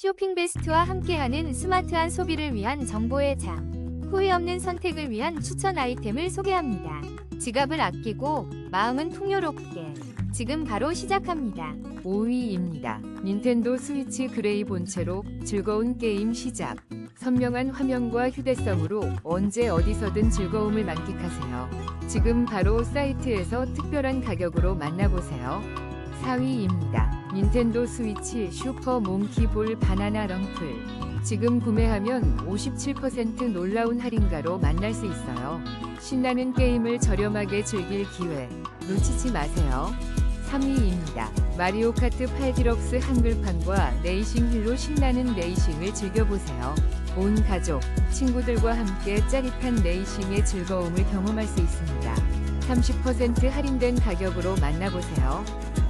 쇼핑 베스트와 함께하는 스마트한 소비를 위한 정보의 장. 후회 없는 선택을 위한 추천 아이템을 소개합니다. 지갑을 아끼고 마음은 풍요롭게. 지금 바로 시작합니다. 5위입니다. 닌텐도 스위치 그레이 본체로 즐거운 게임 시작. 선명한 화면과 휴대성으로 언제 어디서든 즐거움을 만끽하세요. 지금 바로 사이트에서 특별한 가격으로 만나보세요. 4위입니다. 닌텐도 스위치 슈퍼 몽키볼 바나나 럼플. 지금 구매하면 57% 놀라운 할인가로 만날 수 있어요. 신나는 게임을 저렴하게 즐길 기회. 놓치지 마세요. 3위입니다. 마리오 카트 8 디럭스 한글판과 레이싱 휠로 신나는 레이싱을 즐겨보세요. 온 가족, 친구들과 함께 짜릿한 레이싱의 즐거움을 경험할 수 있습니다. 30% 할인된 가격으로 만나보세요.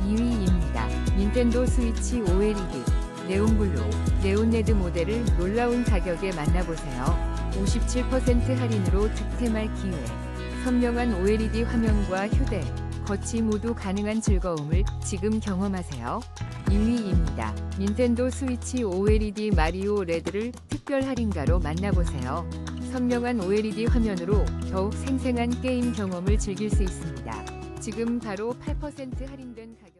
2위입니다. 닌텐도 스위치 OLED, 네온블루, 네온레드 모델을 놀라운 가격에 만나보세요. 57% 할인으로 득템할 기회. 선명한 OLED 화면과 휴대, 거치 모두 가능한 즐거움을 지금 경험하세요. 2위입니다. 닌텐도 스위치 OLED 마리오 레드를 특별 할인가로 만나보세요. 선명한 OLED 화면으로 더욱 생생한 게임 경험을 즐길 수 있습니다. 지금 바로 8% 할인된 가격